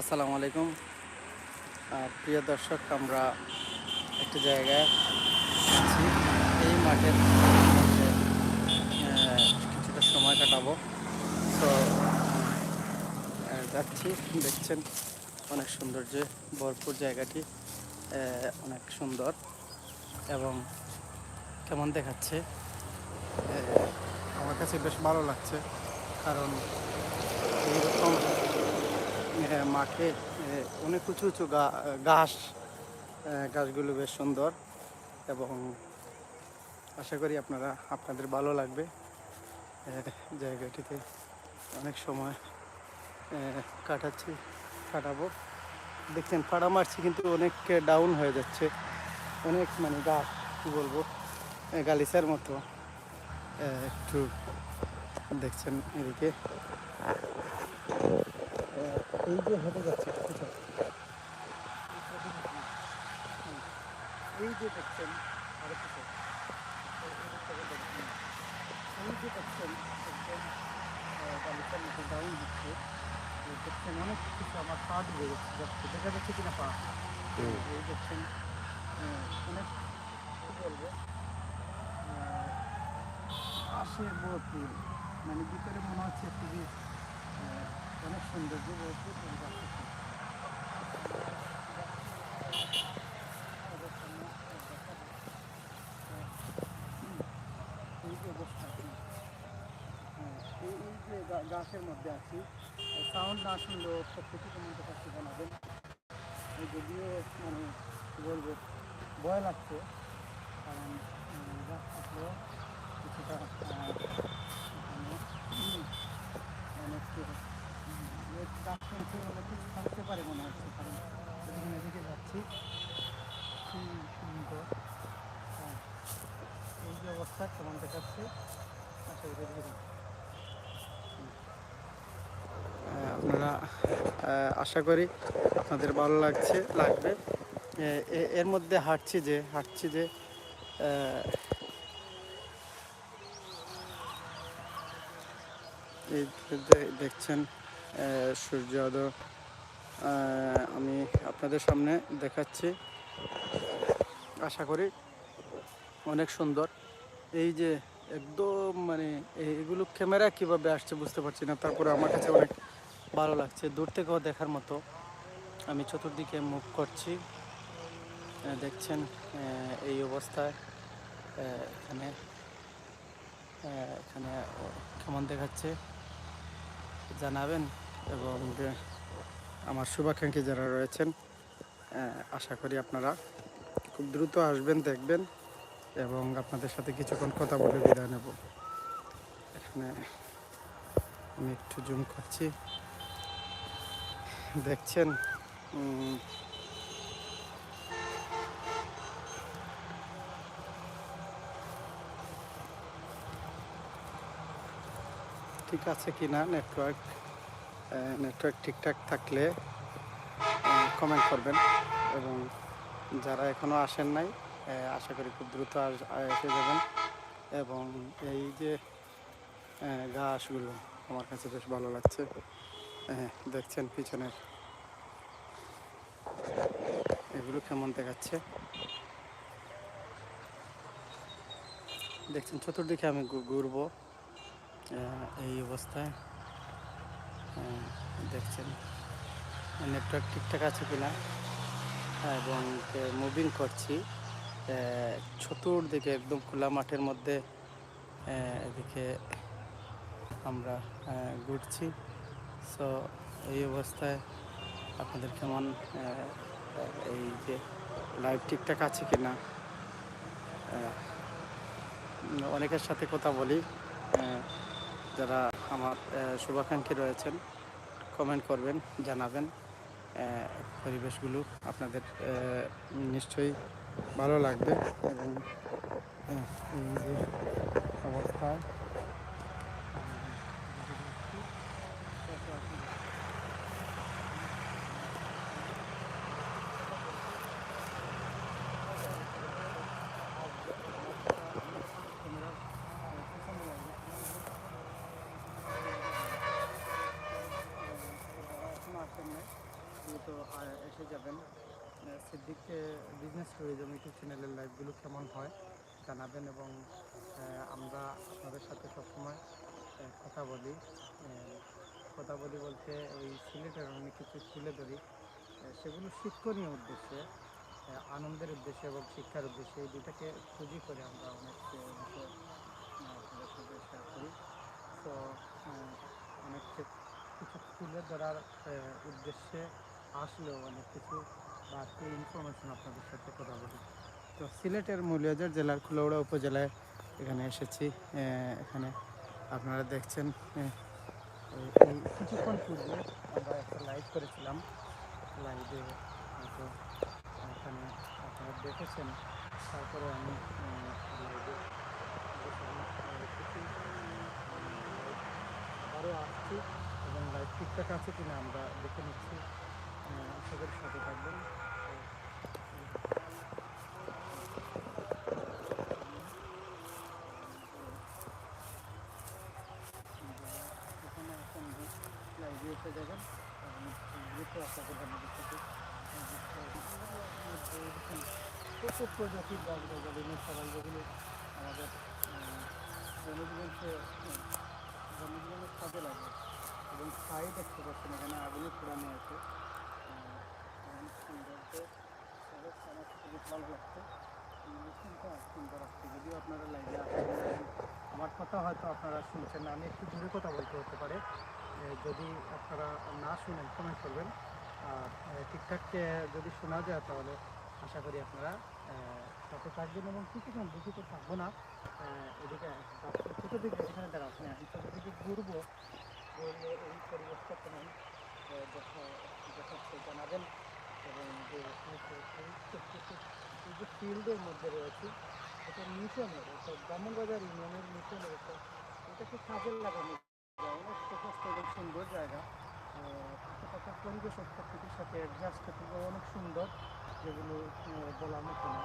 আসসালামু আলাইকুম। প্রিয় দর্শক, আমরা একটি জায়গায় আছি। এই মাঠের কিছুটা সময় কাটাবো। তো যাচ্ছি। দেখছেন অনেক সুন্দর যে ভরপুর জায়গাটি অনেক সুন্দর এবং কেমন দেখাচ্ছে আমার কাছে বেশ ভালো লাগছে। কারণ এইরকম মাঠে অনেক উঁচু উঁচু ঘাস গাছগুলো বেশ সুন্দর এবং আশা করি আপনারা আপনাদের ভালো লাগবে। জায়গাটিতে অনেক সময় কাটাচ্ছি কাটাবো। দেখছেন ফাড়া মারছি কিন্তু অনেক ডাউন হয়ে যাচ্ছে। অনেক মানে গাছ কী বলব আহ, গালিচার মতো। একটু দেখছেন এদিকে। এই যে হেঁটে যাচ্ছে এই যে দেখছেন। এই যে দেখছেন ডাউন হচ্ছে দেখছেন অনেক কিছু আমার পা ডুবে যাচ্ছে দেখা যাচ্ছে কিনা পা। এই দেখছেন অনেক কি বলব আসে ভরপুর মানে ভিতরে মনে হচ্ছে খুবই অনেক সৌন্দর্য আছে। এই অবস্থা হ্যাঁ, এই যে গাছের মধ্যে আছি সাউন্ড না শুনলেও সব কিছু কমেন্টের কাছে জানাবেন যদিও মানে বলব ভয় লাগছে কারণ গাছ থাকলেও কিছুটা মানে, অনেক উম, এই গাছ শুনতে হলে ঠিক মনে হচ্ছে এদিকে যাচ্ছি এই কেমন আপনারা আশা করি আপনাদের ভালো লাগছে, লাগবে। এর মধ্যে হাঁটছি যে হাঁটছি যে দেখছেন সূর্যোদয় আমি আপনাদের সামনে দেখাচ্ছি। আশা করি অনেক সুন্দর। এই যে একদম মানে এ- এগুলো ক্যামেরা কীভাবে আসছে বুঝতে পারছি না, তারপরে আমার কাছে অনেক ভালো লাগছে। দূর থেকেও দেখার মতো আমি চতুর্দিকে মুভ করছি। দেখছেন এই অবস্থায় এখানে এখানে কেমন দেখাচ্ছে? জানাবেন। এবং আমার শুভাকাঙ্ক্ষী যারা রয়েছেন আশা করি আপনারা খুব দ্রুত আসবেন, দেখবেন এবং আপনাদের সাথে কিছুক্ষণ কথা বলে বিদায় নেব। এখানে আমি একটু জুম করছি। দেখছেন? ঠিক আছে কি না নেটওয়ার্ক নেটওয়ার্ক ঠিকঠাক থাকলে কমেন্ট করবেন এবং যারা এখনও আসেন নাই আশা করি খুব দ্রুত এসে যাবেন এবং এই যে ঘাসগুলো আমার কাছে বেশ ভালো লাগছে। দেখছেন পিছনের। এগুলো কেমন দেখাচ্ছে? দেখছেন, চতুর্দিকে আমি ঘুরবো। এই অবস্থায়। দেখছেন। নেটওয়ার্ক ঠিকঠাক আছে কিনা? এবং মুভিং করছি। চতুর্দিকে একদম খোলা মাঠের মধ্যে এদিকে আমরা ঘুরছি। সো এই অবস্থায় আপনাদের কেমন এই যে লাইভ ঠিকঠাক আছে কি না অনেকের সাথে কথা বলি। যারা আমার শুভাকাঙ্ক্ষী রয়েছেন। কমেন্ট করবেন জানাবেন। পরিবেশগুলো আপনাদের নিশ্চয়ই ভালো লাগবে এবং অবস্থায় এখনও আসেন নাই আহ, এসে যাবেন সিদ্দিক বিজনেস ট্যুরিজম ইউটিউব চ্যানেলের লাইভগুলো কেমন হয় জানাবেন এবং আমরা আপনাদের সাথে সবসময় কথা বলি। কথা বলি বলতে ওই সিলেটের অনেক কিছু তুলে ধরি। সেগুলো শিক্ষণীয় উদ্দেশ্যে আনন্দের উদ্দেশ্যে এবং শিক্ষার উদ্দেশ্যে এই দুটাকে খুঁজি করে আমরা অনেক শেয়ার করি। তো অনেক কিছু তুলে ধরার উদ্দেশ্যে আসলেও অনেক কিছু আপনাদের কথা তো সিলেটের মৌলিয়াজার জেলার কুলাউড়া উপজেলায় এখানে এসেছি। এখানে আপনারা দেখছেন কিছুক্ষণ পূর্বে আমরা একটা লাইভ করেছিলাম। লাইভে হয়তো এখানে আপনারা দেখেছেন। তারপরে আমি লাইভে আরও আসছি এবং লাইভ ঠিকঠাক আছে কিনা আমরা দেখে নিচ্ছি। আশা করি সাথে থাকবেন প্রচুর প্রজাতির লাগে এবং ছাই দেখতে পাচ্ছেন এখানে আগুনে পুরানো আছে আহ, অনেক সৌন্দর্য সবুজ আমার খুবই ভালো লাগছে মেশিনটা সুন্দর আসছে যদিও আপনারা লাইভে আমার কথা হয়তো আপনারা শুনছেন না, আমি একটু দূরে কথা বলতে হতে পারে। যদি আপনারা না শুনেন কমেন্ট করবেন। আর ঠিকঠাক যদি শোনা যায় তাহলে আশা করি আপনারা সাথে থাকবেন এবং কিছুক্ষণ বেশি তো থাকব না। এদিকে ছোটো দিকে এখানে দাঁড়া আপনি আমি ছোটো দিকে ঘুরবো। ঘুরলে এই পরিবেশটা কেমন দেখাচ্ছে জানাবেন। এবং যে ফিল্ডের মধ্যে রয়েছে এটা মিশনের অর্থাৎ ব্রাহ্মণবাজার ইউনিয়নের মিশনের একটা এটাকে কাজে লাগানো যায় অনেক প্রশস্ত এবং সুন্দর জায়গা আহ, আশেপাশের পরিবেশ প্রকৃতির সাথে অ্যাডজাস্ট করতে অনেক সুন্দর যেগুলো বলার মতো না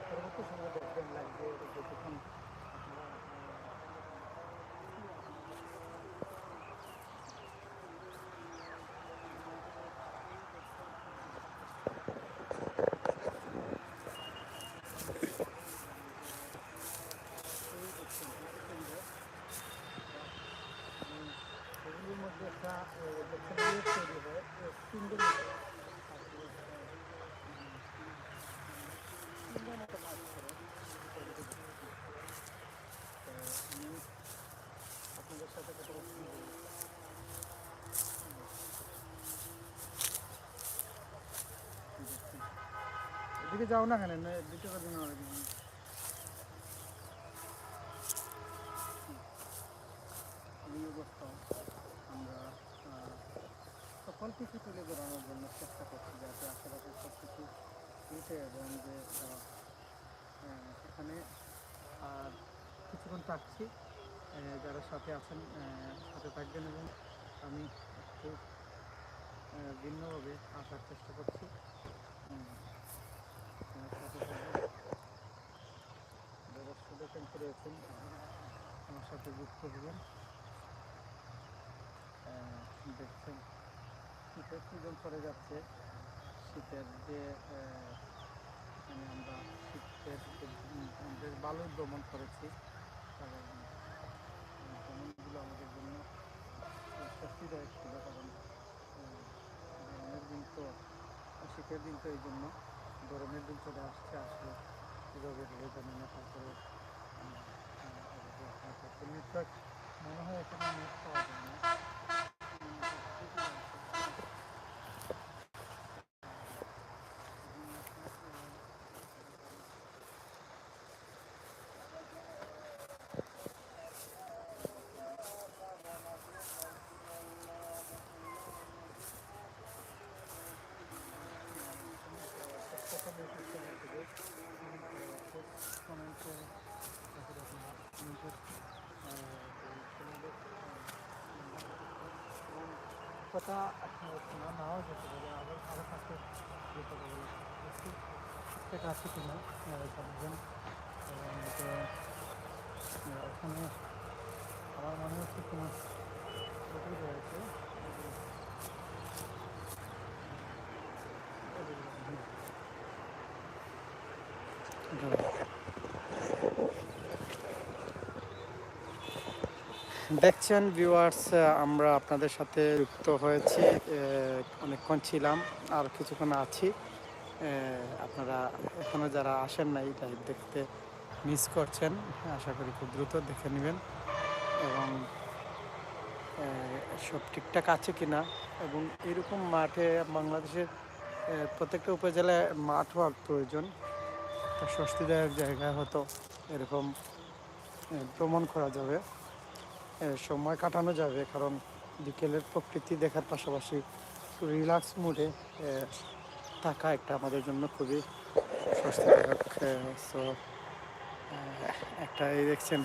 পরবর্তী সময় দেখবেন লাগবে যতক্ষণ আপনারা এগুলির মধ্যে একটা দেখতে তৈরি হয় সুন্দর সুন্দর মতো কাজ করে তো আমি আপনাদের সাথে কথা বলছি এদিকে যাও না কেন দুটো আমরা সকল কিছু তুলে ধরানোর জন্য চেষ্টা করছি যাতে আশেপাশে সব কিছু উঠে এবং যে এখানে আর কিছুক্ষণ থাকছি যারা সাথে আছেন সাথে থাকবেন এবং আমি আহ, ভিন্নভাবে আসার চেষ্টা করছি উম, আমার সাথে থাকবেন যারা শুভেচ্ছা আমার সাথে যুক্ত আহ, দেখছেন শীতের সিজন চলে যাচ্ছে। শীতের যে এখানে আমরা শীতের আমাদের বালু দমন করেছি দমনগুলো আমাদের জন্য স্বস্তিদায়ক ছিল কারণ গরমের দিন তো শীতের দিন তো এই জন্য গরমের দিন চলে আসছে আসলে কীভাবে হবে জানি না তারপরে নেটওয়ার্ক মনে হয় এখানে নেট পাওয়া যায় না কথা নাও যেতে পারে আবার আরও কাছে যেতে পারে একটু আছে কিনা সবজন আহ, ওখানে আমার মনে হচ্ছে তোমার ওটাই রয়েছে। দেখছেন ভিউয়ার্স আমরা আপনাদের সাথে যুক্ত হয়েছি অনেকক্ষণ ছিলাম, আর কিছুক্ষণ আছি। আপনারা এখনও যারা আসেন নাই লাইভ দেখতে মিস করছেন, আশা করি খুব দ্রুত দেখে নেবেন। এবং সব ঠিকঠাক আছে কি না এবং এরকম মাঠে, বাংলাদেশের প্রত্যেকটা উপজেলায় মাঠ হওয়ার প্রয়োজন। স্বস্তিদায়ক জায়গায় হতো, এরকম ভ্রমণ করা যাবে। সময় কাটানো যাবে, কারণ বিকেলের প্রকৃতি দেখার পাশাপাশি রিল্যাক্স মুডে থাকা একটা আমাদের জন্য খুবই স্বস্তিদায়ক সো একটা এই দেখছেন,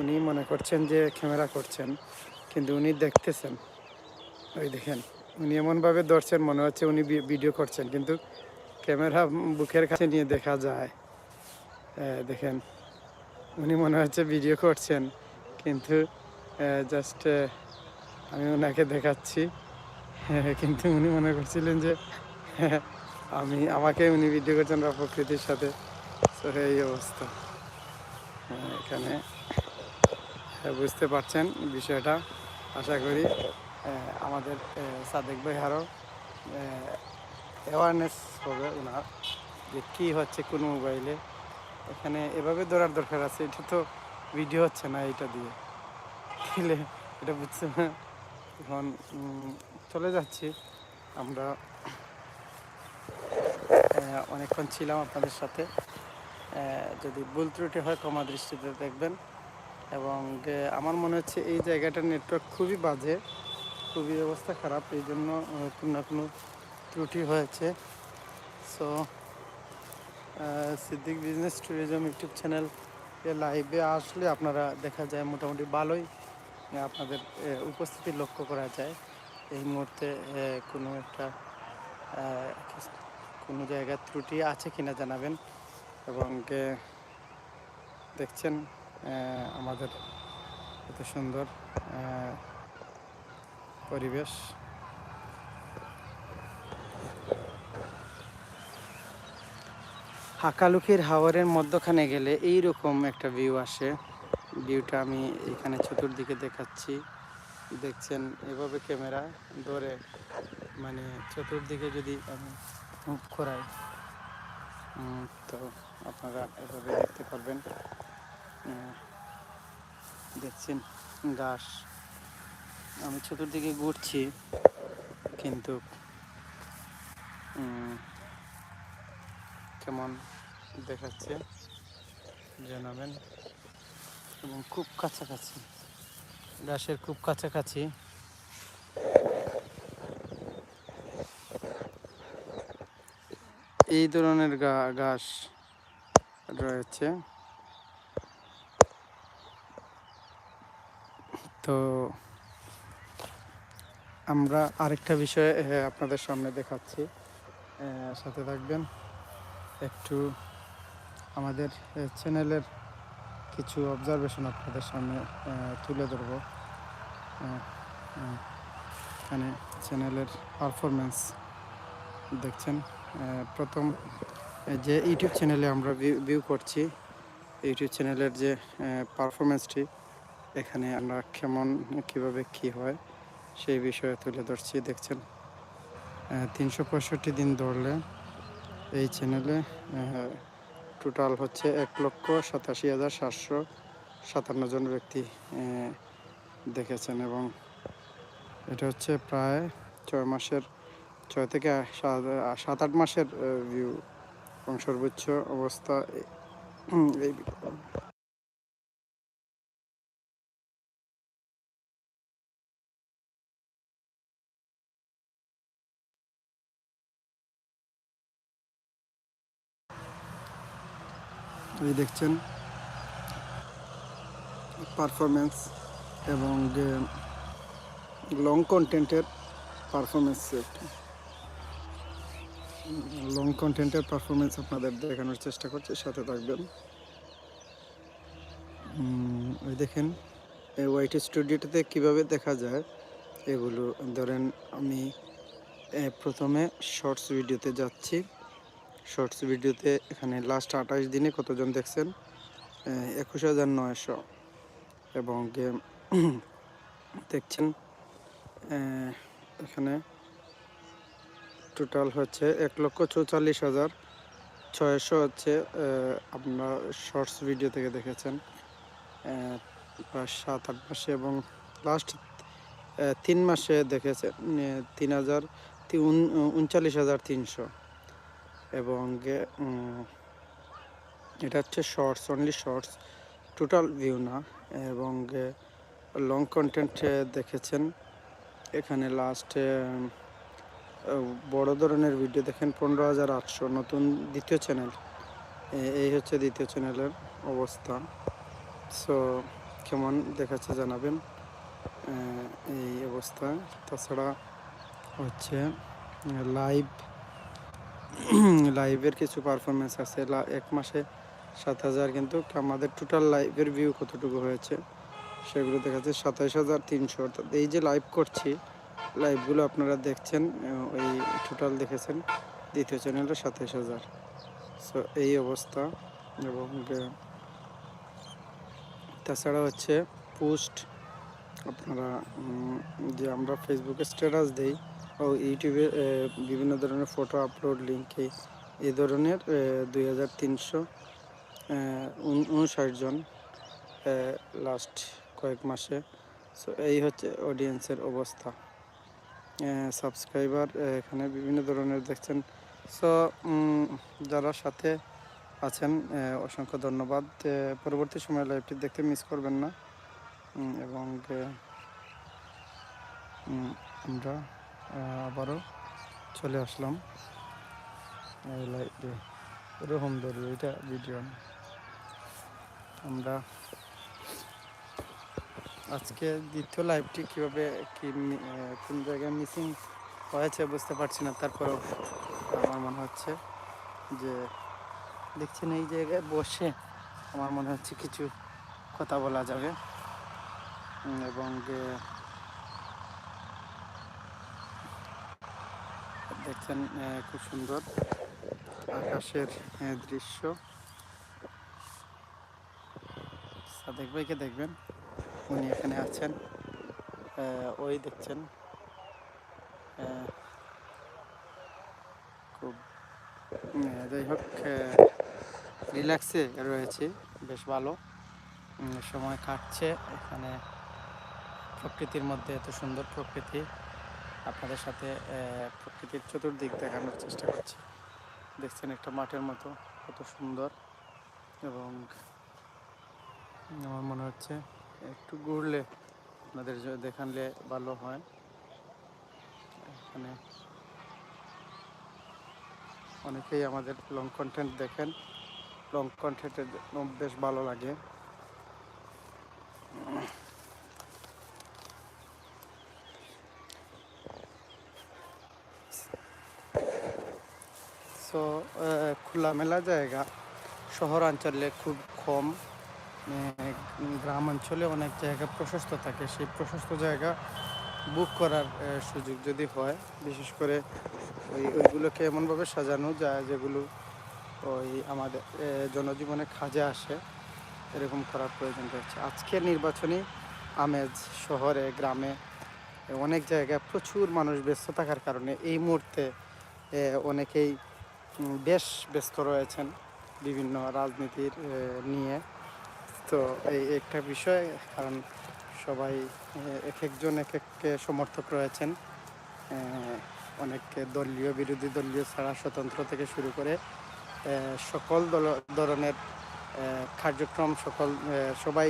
উনি মনে করছেন যে ক্যামেরা করছেন, কিন্তু উনি দেখতেছেন। ওই দেখেন, উনি এমনভাবে ধরছেন, মনে হচ্ছে উনি ভিডিও করছেন, কিন্তু ক্যামেরা বুকের কাছে নিয়ে দেখা যায়। দেখেন, উনি মনে হচ্ছে ভিডিও করছেন, কিন্তু জাস্ট আমি ওনাকে দেখাচ্ছি। কিন্তু উনি মনে করছিলেন যে আমি, আমাকে উনি ভিডিও করছেন বা প্রকৃতির সাথে। তো এই অবস্থা। এখানে বুঝতে পারছেন বিষয়টা। আশা করি আমাদের সাদেক ভাই আরও অ্যাওয়ারনেস হবে ওনার যে কী হচ্ছে কোন মোবাইলে এখানে এভাবে দৌড়ার দরকার আছে, এটা তো ভিডিও হচ্ছে না এটা দিয়ে। দিলে এটা বুঝছে না। এখন চলে যাচ্ছি। আমরা অনেকক্ষণ ছিলাম আপনাদের সাথে। যদি ভুল ত্রুটি হয় ক্ষমা দৃষ্টিতে দেখবেন। এবং আমার মনে হচ্ছে এই জায়গাটার নেটওয়ার্ক খুবই বাজে, খুবই অবস্থা খারাপ। এই জন্য কোনো না কোনো ত্রুটি হয়েছে। So Siddique business tourism YouTube channel লাইভে আসলে আপনারা দেখা যায় মোটামুটি ভালোই। আপনাদের উপস্থিতি লক্ষ্য করা যায়। এই মুহূর্তে কোনো একটা কোনো জায়গার ত্রুটি আছে কিনা জানাবেন এবং দেখছেন আমাদের এত সুন্দর পরিবেশ। হাকালুকির হাওয়ারের মধ্যখানে গেলে এই রকম একটা ভিউ আসে। ভিউটা আমি এখানে চতুর্দিকে দেখাচ্ছি। দেখছেন এভাবে ক্যামেরা ধরে মানে চতুর্দিকে যদি আমি মুভ করাই তো আপনারা এভাবে দেখতে পারবেন। দেখছেন ঘাস আমি চতুর্দিকে ঘুরছি, কিন্তু কেমন দেখাচ্ছে? জানাবেন। এবং খুব কাছাকাছি। ঘাসের খুব কাছাকাছি। এই ধরনের ঘাস রয়েছে। তো আমরা আরেকটা বিষয় আপনাদের সামনে দেখাচ্ছি। সাথে থাকবেন। একটু আমাদের চ্যানেলের কিছু অবজারভেশন আপনাদের সামনে তুলে ধরবো। এখানে চ্যানেলের পারফরমেন্স দেখছেন। প্রথম যে ইউটিউব চ্যানেলে আমরা ভিউ করছি ইউটিউব চ্যানেলের যে পারফরমেন্সটি এখানে আমরা কেমন, কীভাবে কি হয়, সেই বিষয়ে তুলে ধরছি। দেখছেন তিনশো পঁয়ষট্টি দিন ধরলে এই চ্যানেলে টোটাল হচ্ছে এক লক্ষ সাতাশি হাজার সাতশো সাতান্ন জন ব্যক্তি দেখেছেন এবং এটা হচ্ছে প্রায় ছয় মাসের, ছয় থেকে সাত আট মাসের ভিউ এবং সর্বোচ্চ অবস্থা এই এই দেখছেন। পারফরমেন্স এবং লং কন্টেন্টের পারফরমেন্স লং কন্টেন্টের পারফরমেন্স আপনাদের দেখানোর চেষ্টা করছি, সাথে থাকবেন। ওই দেখেন হোয়াইট স্টুডিওটাতে কীভাবে দেখা যায়, এগুলো ধরেন আমি প্রথমে শর্টস ভিডিওতে যাচ্ছি। শর্টস ভিডিওতে এখানে লাস্ট আঠাশ দিনে কতজন দেখছেন? একুশ হাজার নয়শো। এবং গেম দেখছেন এখানে টোটাল হচ্ছে এক লক্ষ চৌচল্লিশ হাজার ছয়শো হচ্ছে আপনার শর্টস ভিডিও থেকে দেখেছেন। সাত, আট মাসে এবং লাস্ট তিন মাসে দেখেছেন তিন হাজার উনচল্লিশ হাজার তিনশো। এবং এটা হচ্ছে shorts only shorts total view না। এবং লং কন্টেন্ট দেখেছেন। এখানে লাস্ট বড় ধরনের ভিডিও দেখেন, পনেরো হাজার আটশো। নতুন দ্বিতীয় চ্যানেল এই হচ্ছে দ্বিতীয় চ্যানেলের অবস্থা। সো কেমন দেখাচ্ছে জানাবেন? এই অবস্থা। তাছাড়া হচ্ছে লাইভ লাইভের কিছু পারফরমেন্স আছে এক মাসে সাত হাজার, কিন্তু আমাদের টোটাল লাইভের ভিউ কতটুকু হয়েছে, সেগুলো দেখাচ্ছে সাতাইশ হাজার তিনশো। অর্থাৎ এই যে লাইভ করছি লাইভগুলো আপনারা দেখছেন ওই টোটাল দেখেছেন, দ্বিতীয় চ্যানেলে সাতাইশ হাজার। সো এই অবস্থা এবং তাছাড়া হচ্ছে পোস্ট আপনারা যে আমরা ফেসবুকে স্ট্যাটাস দেই ও ইউটিউবে বিভিন্ন ধরনের ফটো আপলোড লিঙ্ক এই ধরনের দুই হাজার তিনশো উনষাট জন লাস্ট কয়েক মাসে। সো এই হচ্ছে অডিয়েন্সের অবস্থা। সাবস্ক্রাইবার এখানে বিভিন্ন ধরনের দেখছেন। সো যারা সাথে আছেন অসংখ্য ধন্যবাদ। পরবর্তী সময় লাইভটি দেখতে মিস করবেন না। এবং আমরা আবারও চলে আসলাম। লাইভে এরকম ধরি এটা ভিডিও আমরা আজকে দ্বিতীয় লাইভটি কীভাবে কি কোন জায়গায় মিসিং হয়েছে বুঝতে পারছি না। তারপরেও আমার মনে হচ্ছে যে দেখছেন এই জায়গায় বসে আমার মনে হচ্ছে কিছু কথা বলা যাবে। এবং আহ, দেখছেন খুব সুন্দর আকাশের দৃশ্য। সাদেক ভাইকে দেখবেন, উনি এখানে আছেন। ওই দেখছেন খুব যাই হোক রিল্যাক্সে রয়েছে, বেশ ভালো। সময় কাটছে, এখানে প্রকৃতির মধ্যে এত সুন্দর প্রকৃতি। আপনাদের সাথে প্রকৃতির চতুর্দিক দেখানোর চেষ্টা করছি। দেখছেন একটা মাঠের মতো, কত সুন্দর এবং আমার মনে হচ্ছে একটু ঘুরলে, আপনাদের দেখানলে ভালো হয়। এখানে অনেকেই আমাদের লং কন্টেন্ট দেখেন। লং কন্টেন্টের বেশ ভালো লাগে সো খোলামেলা জায়গা। শহরাঞ্চলে খুব কম গ্রাম অঞ্চলে অনেক জায়গা প্রশস্ত থাকে। সেই প্রশস্ত জায়গা বুক করার সুযোগ যদি হয়, বিশেষ করে ওই, ওইগুলোকে এমনভাবে সাজানো যায় যেগুলো ওই আমাদের জনজীবনে কাজে আসে, এরকম করার প্রয়োজন রয়েছে। আজকের নির্বাচনী আমেজ শহরে, গ্রামে অনেক জায়গায় প্রচুর মানুষ ব্যস্ত থাকার কারণে এই মুহূর্তে অনেকেই বেশ ব্যস্ত রয়েছেন বিভিন্ন রাজনীতির নিয়ে। তো এই একটা বিষয়, কারণ সবাই এক একজন এক এক সমর্থক রয়েছেন। অনেক দলীয়, বিরোধী দলীয় ছাড়া স্বতন্ত্র থেকে শুরু করে সকল দল, ধরনের কার্যক্রম, সকল সবাই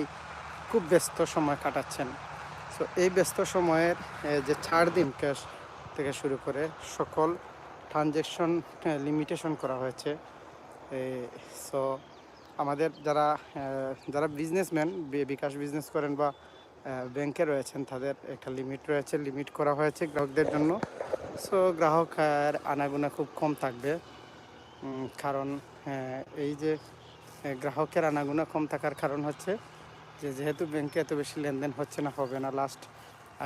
খুব ব্যস্ত সময় কাটাচ্ছেন। তো এই ব্যস্ত সময়ের যে ছাড় দিন থেকে শুরু করে সকল ট্রানজ্যাকশন লিমিটেশন করা হয়েছে। সো আমাদের যারা যারা বিজনেসম্যান বিকাশ বিজনেস করেন বা ব্যাংকে রয়েছেন, তাদের একটা লিমিট রয়েছে। লিমিট করা হয়েছে গ্রাহকদের জন্য। সো গ্রাহকের আনাগোনা খুব কম থাকবে। কারণ এই যে গ্রাহকের আনাগোনা কম থাকার কারণ হচ্ছে যে, যেহেতু ব্যাংকে এত বেশি লেনদেন হচ্ছে না, হবে না। লাস্ট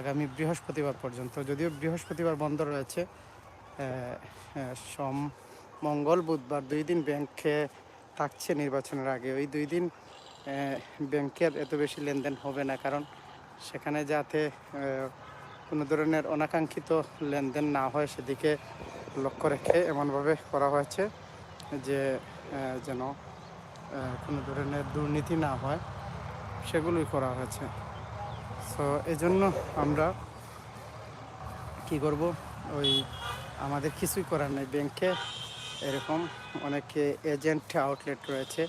আগামী বৃহস্পতিবার পর্যন্ত। যদিও বৃহস্পতিবার বন্ধ রয়েছে সোম, মঙ্গল, বুধবার দুই দিন ব্যাংকে থাকছে নির্বাচনের আগে। ওই দুই দিন ব্যাংকের এত বেশি লেনদেন হবে না, কারণ সেখানে যাতে কোনো ধরনের অনাকাঙ্ক্ষিত লেনদেন না হয় সেদিকে লক্ষ্য রেখে এমনভাবে করা হয়েছে যে যেন কোনো ধরনের দুর্নীতি না হয়, সেগুলোই করা হয়েছে। সো এজন্য আমরা কি করব? ওই আমাদের কিছুই করার নেই। ব্যাংকে এরকম অনেক এজেন্ট আউটলেট রয়েছে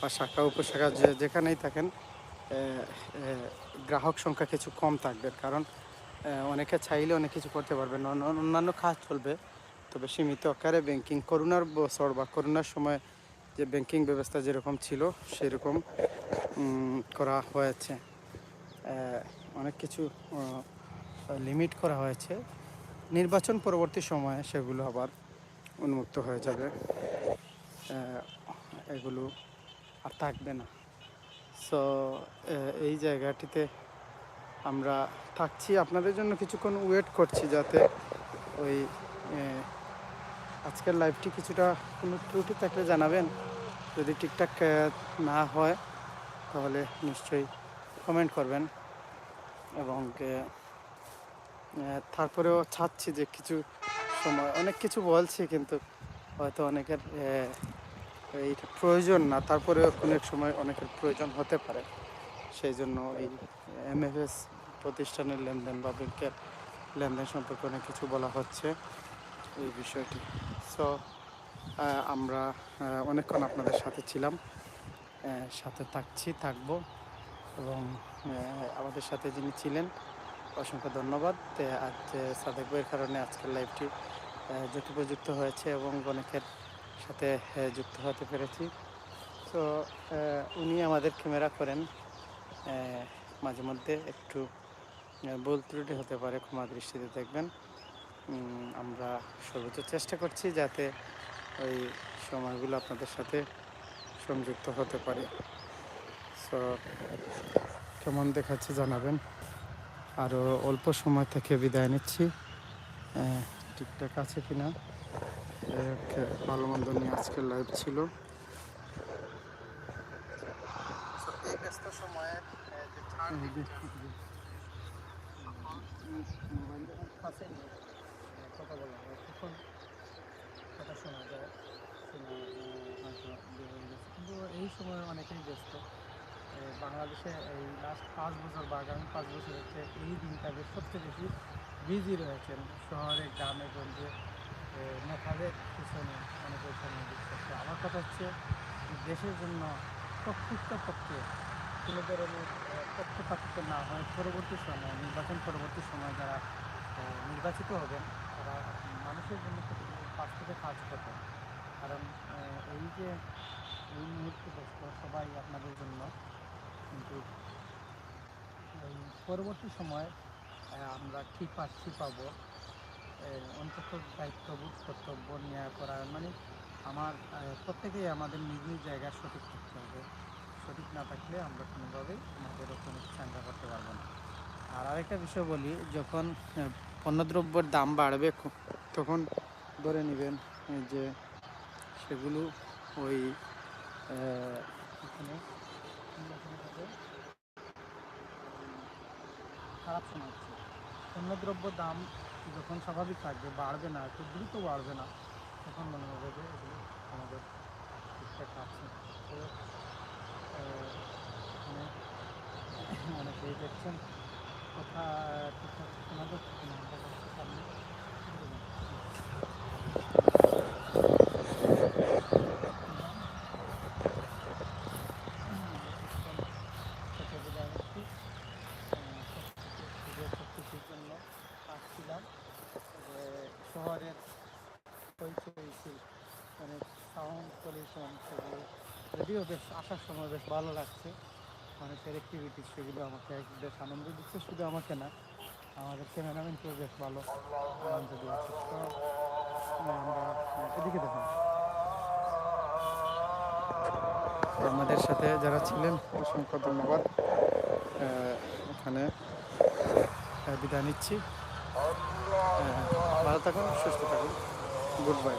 বা শাখা, উপশাখা যে যেখানেই থাকেন গ্রাহক সংখ্যা কিছু কম থাকবে। কারণ অনেকে চাইলে অনেক কিছু করতে পারবে অন্যান্য কাজ চলবে, তবে সীমিত আকারে ব্যাংকিং করোনার বছর বা করোনার সময় যে ব্যাংকিং ব্যবস্থা যেরকম ছিল, সেরকম করা হয়েছে। অনেক কিছু লিমিট করা হয়েছে। নির্বাচন পরবর্তী সময়ে সেগুলো আবার উন্মুক্ত হয়ে যাবে। এগুলো আর থাকবে না। সো এই জায়গাটিতে আমরা থাকছি। আপনাদের জন্য কিছুক্ষণ ওয়েট করছি যাতে ওই আজকের লাইভটি কিছুটা কোনো ত্রুটি থাকলে জানাবেন। যদি ঠিকঠাক না হয়, তাহলে নিশ্চয়ই কমেন্ট করবেন এবং তারপরেও চাচ্ছি যে কিছু সময়, অনেক কিছু বলছি কিন্তু হয়তো অনেকের এইটা প্রয়োজন না, তারপরেও কোনো এক সময় অনেকের প্রয়োজন হতে পারে। সেই জন্য এই এমএফএস প্রতিষ্ঠানের লেনদেন বা ব্যাংকের লেনদেন সম্পর্কে অনেক কিছু বলা হচ্ছে এই বিষয়টি। সো আমরা অনেকক্ষণ আপনাদের সাথে ছিলাম সাথে থাকছি, থাকব এবং আমাদের সাথে যিনি ছিলেন অসংখ্য ধন্যবাদ। আজ সাদেক বইয়ের কারণে আজকের লাইভটি যথোপযুক্ত হয়েছে এবং অনেকের সাথে যুক্ত হতে পেরেছি। তো উনি আমাদের ক্যামেরা করেন মাঝে মধ্যে একটু ভুল ত্রুটি হতে পারে, ক্ষমা দৃষ্টিতে দেখবেন। আমরা সর্বোচ্চ চেষ্টা করছি যাতে ওই সময়গুলো আপনাদের সাথে সংযুক্ত হতে পারে। সো কেমন দেখাচ্ছে জানাবেন? আরও অল্প সময় থেকে বিদায় নিচ্ছি। ঠিকঠাক আছে যাই হোক, ভালো মন্দ নিয়ে আজকের লাইভ ছিল। এই সময়ে অনেকেই ব্যস্ত। বাংলাদেশে এই লাস্ট পাঁচ বছর বা আগামী পাঁচ বছর হচ্ছে এই দিনটাকে সবচেয়ে বেশি বিজি রয়েছেন শহরে, গ্রামে, গঞ্জে নেতাদের পিছনে অনেকে সময় দিচ্ছে। আমার কথা হচ্ছে দেশের জন্য প্রকৃত পক্ষে কোনো ধরনের পক্ষপাতিত্ব না হয় পরবর্তী সময়, নির্বাচন পরবর্তী সময় যারা নির্বাচিত হবেন, তারা মানুষের জন্য কাজ থেকে কাজ করবেন কারণ এই যে এই মুহূর্তে সবাই আপনাদের জন্য কিন্তু পরবর্তী সময় আমরা কী পাচ্ছি, পাবো। অন্তত দায়িত্ববোধ কর্তব্য ন্যায় করা মানে আমার প্রত্যেকেই আমাদের নিজ নিজ জায়গায় সঠিক থাকতে হবে। সঠিক না থাকলে আমরা কোনোভাবেই আমাদের কোনো চাঙ্গা করতে পারব না। আর আরেকটা বিষয় বলি, যখন পণ্যদ্রব্যের দাম বাড়বে তখন ধরে নেবেন যে সেগুলো ওই এখানে এখানে থাকে, উম, খারাপ শোনা হচ্ছে পণ্যদ্রব্য দাম যখন স্বাভাবিক থাকবে, বাড়বে না একটু দ্রুত বাড়বে না, তখন মনে হবে যে এগুলো আমাদের ঠিকঠাক আছে। তো এখানে অনেকেই দেখছেন, কথা ঠিকঠাক শোনা যাচ্ছে কিনা সামনে থেকে বিদায় নিচ্ছি সবকিছুর জন্য আসছিলাম যে শহরের হইচই মানে সাউন্ড পলিউশন সেগুলো যদিও বেশ আসার সময় বেশ ভালো লাগছে মানুষের অ্যাক্টিভিটিস সেগুলো আমাকে বেশ আনন্দ দিচ্ছে, শুধু আমাকে না, আমাদের ক্যামেরাম্যানকেও বেশ ভালো আনন্দ দিয়েছে। তো, আমরা এদিকে দেখুন। আমাদের সাথে যারা ছিলেন, অসংখ্য ধন্যবাদ। এখানে বিদায় নিচ্ছি। ভালো থাকুন, সুস্থ থাকুন। Good bye